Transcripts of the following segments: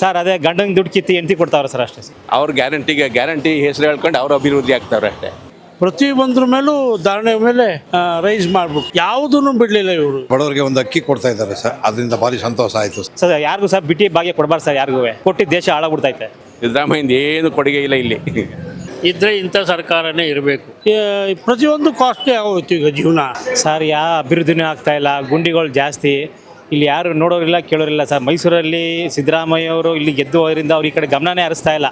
Sir ಅದೇ ಗಂಡನ ದುಡ್ಡು ಕಿತ್ತಿ ಎಂತಿ ಕೊಡ್ತಾವ್ರೆ ಸರ್ ಅಷ್ಟೇ ಅವ್ರ ಗ್ಯಾರಂಟಿಗೆ ಗ್ಯಾರಂಟಿ ಹೆಸರು ಹೇಳ್ಕೊಂಡು ಅವ್ರ ಅಭಿವೃದ್ಧಿ ಆಗ್ತಾವ್ರೆ ಅಷ್ಟೇ. ಪ್ರತಿ ಒಂದ್ರ ಮೇಲೂ ಧಾರಣೆ ಮೇಲೆ ರೈಸ್ ಮಾಡ್ಬೇಕು. ಯಾವುದನ್ನು ಬಿಡಲಿಲ್ಲ ಇವರು. ಬಡವರಿಗೆ ಒಂದು ಅಕ್ಕಿ ಕೊಡ್ತಾ ಇದ್ದಾರೆ ಸರ್. ಅದರಿಂದ ಭಾರಿ ಸಂತೋಷ ಆಯಿತು ಸರ್. ಯಾರಿಗೂ ಸರ್ ಬಿಟ್ಟಿ ಭಾಗ್ಯ ಕೊಡಬಾರ್ದು ಸರ್ ಯಾರಿಗೂ. ಕೊಟ್ಟು ದೇಶ ಹಾಳಾಗ್ಬಿಡ್ತೈತೆ. ಸಿದ್ದರಾಮಯ್ಯ ಏನು ಕೊಡುಗೆ ಇಲ್ಲ ಇಲ್ಲಿ. ಇದ್ರೆ ಇಂಥ ಸರ್ಕಾರನೇ ಇರಬೇಕು. ಪ್ರತಿಯೊಂದು ಕಾಸ್ಟ್ಲಿ ಆಗೋಯ್ತು ಈಗ ಜೀವನ. ಸರ್ ಯಾವ ಅಭಿವೃದ್ಧಿನೂ ಆಗ್ತಾ ಇಲ್ಲ. ಗುಂಡಿಗಳು ಜಾಸ್ತಿ. ಇಲ್ಲಿ ಯಾರು ನೋಡೋರಿಲ್ಲ ಕೇಳೋರಿಲ್ಲ ಸರ್. ಮೈಸೂರಲ್ಲಿ ಸಿದ್ದರಾಮಯ್ಯ ಅವರು ಇಲ್ಲಿ ಗೆದ್ದು ಹೋದ್ರಿಂದ ಅವ್ರು ಈ ಕಡೆ ಗಮನನೇ ಹರಿಸ್ತಾ ಇಲ್ಲ.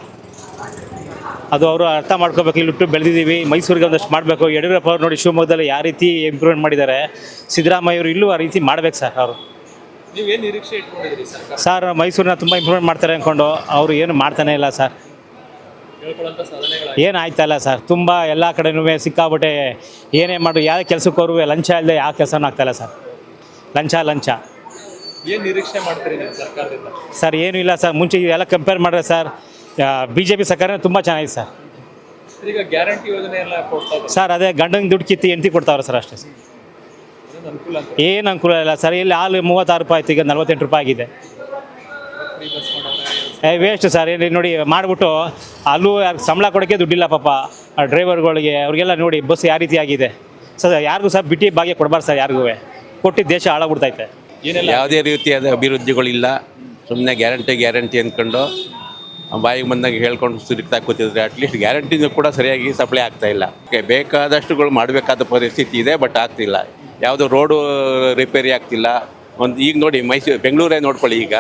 ಅದು ಅವರು ಅರ್ಥ ಮಾಡ್ಕೋಬೇಕು ಇಲ್ಲಿ ಹುಟ್ಟು ಬೆಳೆದಿದ್ದೀವಿ. ಮೈಸೂರಿಗೆ ಒಂದಷ್ಟು ಮಾಡಬೇಕು. ಯಡಿಯೂರಪ್ಪ ಅವ್ರು ನೋಡಿ ಶಿವಮೊಗ್ಗದಲ್ಲಿ ಯಾವ ರೀತಿ ಇಂಪ್ರೂವ್ಮೆಂಟ್ ಮಾಡಿದ್ದಾರೆ. ಸಿದ್ದರಾಮಯ್ಯ ಅವರು ಇಲ್ಲೂ ಆ ರೀತಿ ಮಾಡಬೇಕು ಸರ್ ಅವರು. ಸರ್ ಮೈಸೂರನ್ನ ತುಂಬ ಇಂಪ್ರೂವ್ಮೆಂಟ್ ಮಾಡ್ತಾರೆ ಅಂದ್ಕೊಂಡು ಅವರು ಏನು ಮಾಡ್ತಾನೆ ಇಲ್ಲ ಸರ್. ಏನು ಇಲ್ಲ ಸರ್. ತುಂಬ ಎಲ್ಲ ಕಡೆನೂ ಸಿಕ್ಕಾಬಿಟ್ಟೆ ಏನೇ ಮಾಡು ಯಾವ ಕೆಲಸಕ್ಕೆ ಅವರು ಲಂಚ ಇಲ್ಲದೆ ಯಾವ ಕೆಲಸನೂ ಆಗ್ತಾಯಿಲ್ಲ ಸರ್. ಲಂಚ ಲಂಚ. ಏನು ನಿರೀಕ್ಷೆ ಮಾಡ್ತೀರಿ ನೀವು ಸರ್ಕಾರದಿಂದ? ಸರ್ ಏನೂ ಇಲ್ಲ ಸರ್. ಮುಂಚೆ ಎಲ್ಲ ಕಂಪೇರ್ ಮಾಡಿದ್ರೆ ಸರ್ ಬಿ ಜೆ ಪಿ ಸರ್ಕಾರ ತುಂಬ ಚೆನ್ನಾಗಿದೆ ಸರ್. ಈಗ ಗ್ಯಾರಂಟಿ ಯೋಜನೆ ಎಲ್ಲ ಕೊಡ್ತಾ ಇದ್ದಾರೆ. ಸರ್ ಅದೇ ಗಂಡನ ದುಡ್ಡು ಕಿತ್ತಿ ಎಂತಿ ಕೊಡ್ತಾವ್ರೆ ಸರ್ ಅಷ್ಟೇ ಸರ್. ಅದೊಂದು ಅನುಕೂಲ ಅಂತ? ಏನು ಅನುಕೂಲ ಇಲ್ಲ ಸರ್. ಇಲ್ಲಿ ಹಾಲು ಮೂವತ್ತಾರು ರೂಪಾಯಿ ಆಯ್ತು ಈಗ ನಲ್ವತ್ತೆಂಟು ರೂಪಾಯಿ ಆಗಿದೆ. ಫ್ರೀ ಬಸ್ ಮಾಡೋರೆ ಏ ವೇಸ್ಟ್ ಸರ್. ಇಲ್ಲಿ ನೋಡಿ ಮಾಡಿಬಿಟ್ಟು ಅಲ್ಲೂ ಯಾರು ಸಂಬಳ ಕೊಡೋಕ್ಕೆ ದುಡ್ಡಿಲ್ಲ ಪಾಪ. ಆ ಡ್ರೈವರ್ಗಳಿಗೆ ಅವ್ರಿಗೆಲ್ಲ ನೋಡಿ ಬಸ್ ಯಾವ ರೀತಿ ಆಗಿದೆ. ಸರ್ ಯಾರಿಗೂ ಸರ್ ಬಿಟ್ಟು ಭಾಗ್ಯ ಕೊಡಬಾರ್ದು ಸರ್ ಯಾರಿಗೂ. ಕೊಟ್ಟಿದ್ದು ದೇಶ ಹಾಳಾಗ್ಬಿಡ್ತೈತೆ. ಯಾವುದೇ ರೀತಿಯಾದ ಅಭಿವೃದ್ಧಿಗಳಿಲ್ಲ. ಸುಮ್ಮನೆ ಗ್ಯಾರಂಟಿ ಗ್ಯಾರಂಟಿ ಅಂದ್ಕೊಂಡು ಬಾಯಿಗೆ ಬಂದಾಗ ಹೇಳ್ಕೊಂಡು ಸುರಿಕ್ತಾ ಕೂತಿದ್ರೆ ಅಟ್ಲೀಸ್ಟ್ ಗ್ಯಾರಂಟಿನೂ ಕೂಡ ಸರಿಯಾಗಿ ಸಪ್ಲೈ ಆಗ್ತಾ ಇಲ್ಲ. ಓಕೆ ಬೇಕಾದಷ್ಟುಗಳು ಮಾಡಬೇಕಾದ ಪರಿಸ್ಥಿತಿ ಇದೆ ಬಟ್ ಆಗ್ತಿಲ್ಲ. ಯಾವುದು ರೋಡು ರಿಪೇರಿ ಆಗ್ತಿಲ್ಲ. ಒಂದು ಈಗ ನೋಡಿ ಮೈಸೂರು ಬೆಂಗಳೂರೇ ನೋಡ್ಕೊಳ್ಳಿ ಈಗ.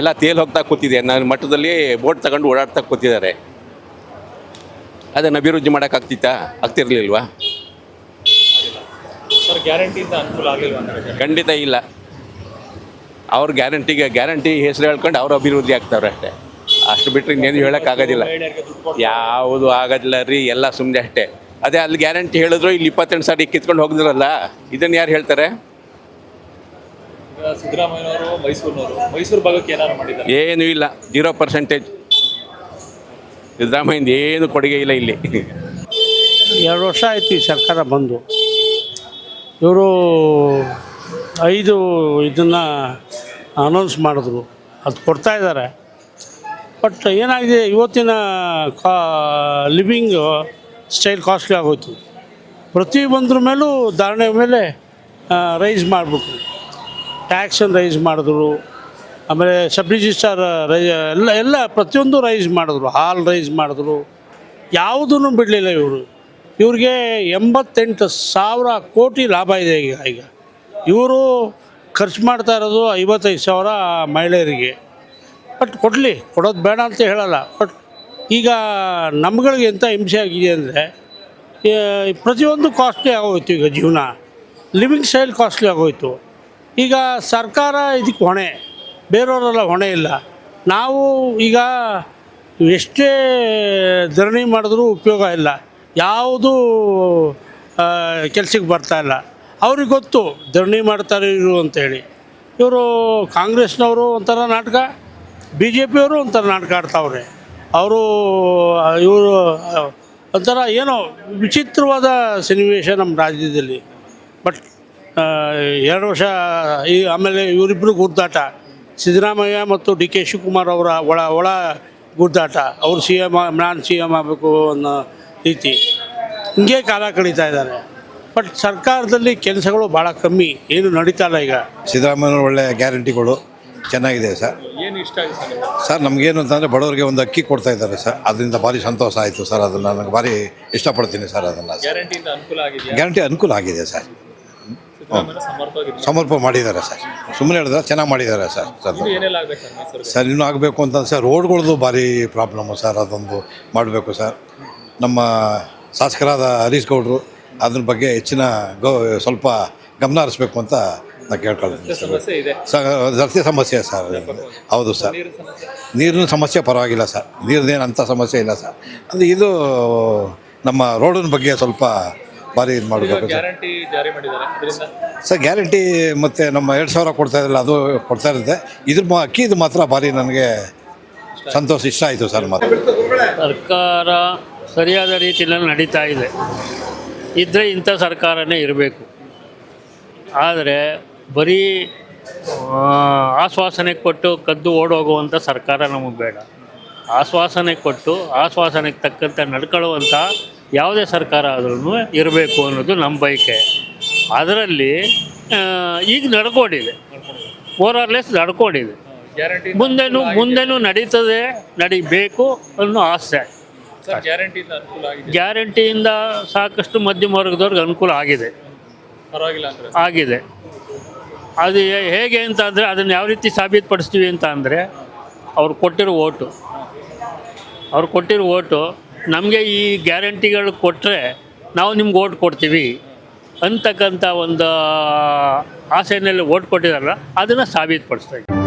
ಎಲ್ಲ ತೇಲ್ ಹೋಗ್ತಾ ಕೂತಿದೆ. ನನ್ನ ಮಟ್ಟದಲ್ಲಿ ಬೋಟ್ ತಗೊಂಡು ಓಡಾಡ್ತಾ ಕೂತಿದ್ದಾರೆ. ಅದನ್ನು ಅಭಿವೃದ್ಧಿ ಮಾಡೋಕ್ಕಾಗ್ತಿತ್ತಾ ಆಗ್ತಿರ್ಲಿಲ್ವಾ? ಖಂಡಿತ ಇಲ್ಲ. ಅವ್ರ ಗ್ಯಾರಂಟಿಗೆ ಗ್ಯಾರಂಟಿ ಹೆಸರು ಹೇಳ್ಕೊಂಡು ಅವ್ರ ಅಭಿವೃದ್ಧಿ ಆಗ್ತಾವ್ರೆ ಅಷ್ಟೇ. ಅಷ್ಟು ಬಿಟ್ಟರೆ ಇನ್ನೇನು ಹೇಳೋಕ್ಕಾಗೋದಿಲ್ಲ ಯಾವುದು ಆಗೋದಿಲ್ಲ ರೀ ಎಲ್ಲ ಸುಮ್ಮನೆ ಅಷ್ಟೇ. ಅದೇ ಅಲ್ಲಿ ಗ್ಯಾರಂಟಿ ಹೇಳಿದ್ರು ಇಲ್ಲಿ ಇಪ್ಪತ್ತೆಂಟು ಸಾರಿ ಕಿತ್ಕೊಂಡು ಹೋಗಿದ್ರಲ್ಲ ಇದನ್ನು ಯಾರು ಹೇಳ್ತಾರೆ? ಸಿದ್ದರಾಮಯ್ಯನವರು ಮೈಸೂರಿನವರು. ಮೈಸೂರು ಭಾಗಕ್ಕೆ ಏನಾರು ಮಾಡಿದ್ದಾರೆ? ಏನೂ ಇಲ್ಲ ಜೀರೋ ಪರ್ಸೆಂಟೇಜ್ ಸಿದ್ದರಾಮಯ್ಯಂದು ಏನು ಕೊಡುಗೆ ಇಲ್ಲ ಇಲ್ಲಿ. ಎರಡು ವರ್ಷ ಆಯ್ತು ಈ ಸರ್ಕಾರ ಬಂದು. ಇವರು ಐದು ಇದನ್ನು ಅನೌನ್ಸ್ ಮಾಡಿದ್ರು. ಅದು ಕೊಡ್ತಾ ಇದ್ದಾರೆ. ಬಟ್ ಏನಾಗಿದೆ, ಇವತ್ತಿನ ಕಾ ಲಿವಿಂಗ್ ಸ್ಟೈಲ್ ಕಾಸ್ಟ್ಲಿ ಆಗೋಯ್ತು. ಪ್ರತಿ ಒಂದ್ರ ಮೇಲೂ ಧಾರಣೆ ಮೇಲೆ ರೈಸ್ ಮಾಡಿಬಿಟ್ರು ಟ್ಯಾಕ್ಸನ್ನು ರೈಸ್ ಮಾಡಿದ್ರು. ಆಮೇಲೆ ಸಬ್ ರಿಜಿಸ್ಟಾರ್ ರೈ, ಎಲ್ಲ ಎಲ್ಲ ಪ್ರತಿಯೊಂದು ರೈಸ್ ಮಾಡಿದ್ರು. ಹಾಲ್ ರೈಸ್ ಮಾಡಿದ್ರು. ಯಾವುದನ್ನು ಬಿಡಲಿಲ್ಲ ಇವರು. ಇವ್ರಿಗೆ ಎಂಬತ್ತೆಂಟು ಸಾವಿರ ಕೋಟಿ ಲಾಭ ಇದೆ ಈಗ. ಈಗ ಇವರು ಖರ್ಚು ಮಾಡ್ತಾ ಇರೋದು ಐವತ್ತೈದು ಸಾವಿರ ಮಹಿಳೆಯರಿಗೆ. ಬಟ್ ಕೊಡಲಿ, ಕೊಡೋದು ಬೇಡ ಅಂತ ಹೇಳಲ್ಲ. ಬಟ್ ಈಗ ನಮ್ಗಳಿಗೆ ಎಂಥ ಹಿಂಸೆ ಆಗಿದೆ ಅಂದರೆ ಪ್ರತಿಯೊಂದು ಕಾಸ್ಟ್ಲಿ ಆಗೋಯ್ತು ಈಗ ಜೀವನ. ಲಿವಿಂಗ್ ಸ್ಟೈಲ್ ಕಾಸ್ಟ್ಲಿ ಆಗೋಯ್ತು. ಈಗ ಸರ್ಕಾರ ಇದಕ್ಕೆ ಹೊಣೆ. ಬೇರೆಯವರೆಲ್ಲ ಹೊಣೆ ಇಲ್ಲ. ನಾವು ಈಗ ಎಷ್ಟೇ ಧರಣಿ ಮಾಡಿದ್ರೂ ಉಪಯೋಗ ಇಲ್ಲ. ಯಾವುದೂ ಕೆಲ್ಸಕ್ಕೆ ಬರ್ತಾ ಇಲ್ಲ. ಅವ್ರಿಗೆ ಗೊತ್ತು, ಧರಣಿ ಮಾಡ್ತಾರೆ ಇವರು ಅಂತೇಳಿ. ಇವರು ಕಾಂಗ್ರೆಸ್ನವರು ಒಂಥರ ನಾಟಕ ಬಿ ಜೆ ಪಿಯವರು ಒಂಥರ ನಾಟಕ ಆಡ್ತಾವ್ರೆ. ಅವರು, ಇವರು, ಒಂಥರ ಏನೋ ವಿಚಿತ್ರವಾದ ಸನ್ನಿವೇಶ ನಮ್ಮ ರಾಜ್ಯದಲ್ಲಿ. ಬಟ್ ಎರಡು ವರ್ಷ ಈ ಆಮೇಲೆ ಇವರಿಬ್ಬರು ಗುದ್ದಾಟ, ಸಿದ್ದರಾಮಯ್ಯ ಮತ್ತು ಡಿ ಕೆ ಶಿವಕುಮಾರ್ ಅವರ ಒಳ ಒಳ ಗುದ್ದಾಟ. ಅವರು ಸಿ ಎಂ ನಾನು ಸಿ ಎಂ ಆಗಬೇಕು ಅನ್ನೋ ರೀತಿ. ಹಿಂಗೆ ಕಾಲ ಕಳೀತಾ ಇದ್ದಾರೆ. ಬಟ್ ಸರ್ಕಾರದಲ್ಲಿ ಕೆಲಸಗಳು ಭಾಳ ಕಮ್ಮಿ. ಏನು ನಡೀತಾ ಇಲ್ಲ ಈಗ. ಸಿದ್ದರಾಮಯ್ಯವ್ರ ಒಳ್ಳೆ ಗ್ಯಾರಂಟಿಗಳು ಚೆನ್ನಾಗಿದೆ ಸರ್. ಏನು ಇಷ್ಟ ಆಗಿದೆ ಸರ್ ನಿಮ್ಗೆ? ಸರ್ ನಮಗೇನು ಅಂತಂದರೆ ಬಡವರಿಗೆ ಒಂದು ಅಕ್ಕಿ ಕೊಡ್ತಾ ಇದ್ದಾರೆ ಸರ್. ಅದರಿಂದ ಭಾರಿ ಸಂತೋಷ ಆಯಿತು ಸರ್. ಅದನ್ನು ನನಗೆ ಭಾರಿ ಇಷ್ಟಪಡ್ತೀನಿ ಸರ್ ಅದನ್ನು ಗ್ಯಾರಂಟಿಯಿಂದ ಅನುಕೂಲ ಆಗಿದೆಯಾ? ಗ್ಯಾರಂಟಿ ಅನುಕೂಲ ಆಗಿದೆ ಸರ್. ಸಮರ್ಪ ಮಾಡಿದ್ದಾರೆ ಸರ್. ಸುಮ್ಮನೆ ಹೇಳಿದ್ರೆ ಚೆನ್ನಾಗಿ ಮಾಡಿದ್ದಾರೆ ಸರ್. ಸರ್ ಇದು ಏನೆಲ್ಲ ಆಗ್ಬೇಕು ಸರ್ ಇನ್ನೂ ಆಗಬೇಕು ಅಂತ ಸರ್ ರೋಡ್ಗಳದ್ದು ಭಾರಿ ಪ್ರಾಬ್ಲಮ್ಮು ಸರ್. ಅದೊಂದು ಮಾಡಬೇಕು ಸರ್. ನಮ್ಮ ಶಾಸಕರಾದ ಹರೀಶ್ ಗೌಡರು ಅದ್ರ ಬಗ್ಗೆ ಹೆಚ್ಚಿನ ಗೌ ಸ್ವಲ್ಪ ಗಮನ ಹರಿಸ್ಬೇಕು ಅಂತ ನಾನು ಕೇಳ್ಕೊಳ್ತೀನಿ ಸರ್. ಸಮಸ್ಯೆ ಇದೆ. ಸರ್ ರಸ್ತೆ ಸಮಸ್ಯೆ ಸರ್. ಹೌದು ಸರ್. ನೀರಿನ ಸಮಸ್ಯೆ. ಪರವಾಗಿಲ್ಲ ಸರ್. ನೀರಿನೇನು ಅಂಥ ಸಮಸ್ಯೆ ಇಲ್ಲ ಸರ್. ಅದು ಇದು ನಮ್ಮ ರೋಡಿನ ಬಗ್ಗೆ ಸ್ವಲ್ಪ ಭಾರಿ ಇದು ಮಾಡಬೇಕು ಸರ್. ಗ್ಯಾರಂಟಿ ಜಾರಿ ಮಾಡಿದ್ದಾರೆ ಅದರಿಂದ ಸರ್ ಗ್ಯಾರಂಟಿ ಮತ್ತು ನಮ್ಮ ಎರಡು ಸಾವಿರ ಕೊಡ್ತಾ ಇರಲಿಲ್ಲ ಅದು ಕೊಡ್ತಾ ಇರುತ್ತೆ. ಇದ್ರ ಅಕ್ಕಿ ಇದು ಮಾತ್ರ ಭಾರಿ ನನಗೆ ಸಂತೋಷ ಇಷ್ಟ ಆಯಿತು ಸರ್ ಮಾತ್ರ. ಸರ್ಕಾರ ಸರಿಯಾದ ರೀತಿಯಲ್ಲಿ ನಡೀತಾ ಇದೆ. ಇದ್ದರೆ ಇಂಥ ಸರ್ಕಾರನೇ ಇರಬೇಕು. ಆದರೆ ಬರೀ ಆಶ್ವಾಸನೆ ಕೊಟ್ಟು ಕದ್ದು ಓಡೋಗುವಂಥ ಸರ್ಕಾರ ನಮಗೆ ಬೇಡ. ಆಶ್ವಾಸನೆ ಕೊಟ್ಟು ಆಶ್ವಾಸನೆಗೆ ತಕ್ಕಂತೆ ನಡ್ಕೊಳ್ಳುವಂಥ ಯಾವುದೇ ಸರ್ಕಾರ ಆದ್ರೂ ಇರಬೇಕು ಅನ್ನೋದು ನಮ್ಮ ಬಯಕೆ. ಅದರಲ್ಲಿ ಈಗ ನಡ್ಕೊಂಡಿದೆ. ಓವರ್ಲೆಸ್ ನಡ್ಕೊಂಡಿದೆ. ಮುಂದೆನೂ ಮುಂದೆನೂ ನಡೀತದೆ ನಡಿಬೇಕು ಅನ್ನೋ ಆಸೆ. ಗ್ಯಾರಂಟಿಯಿಂದ ಸಾಕಷ್ಟು ಮಧ್ಯಮ ವರ್ಗದವ್ರಿಗೆ ಅನುಕೂಲ ಆಗಿದೆ. ಆಗಿದೆ. ಅದು ಹೇಗೆ ಅಂತ ಅಂದರೆ ಅದನ್ನು ಯಾವ ರೀತಿ ಸಾಬೀತುಪಡಿಸ್ತೀವಿ ಅಂತ ಅಂದರೆ ಅವ್ರು ಕೊಟ್ಟಿರೋ ಓಟು. ಅವ್ರು ಕೊಟ್ಟಿರೋ ಓಟು ನಮಗೆ ಈ ಗ್ಯಾರಂಟಿಗಳು ಕೊಟ್ಟರೆ ನಾವು ನಿಮ್ಗೆ ಓಟ್ ಕೊಡ್ತೀವಿ ಅಂತಕ್ಕಂಥ ಒಂದು ಆಸೆಯಲ್ಲಿ ಓಟ್ ಕೊಟ್ಟಿದಾರಲ್ಲ ಅದನ್ನು ಸಾಬೀತುಪಡಿಸ್ತಾ ಇದ್ದೀವಿ.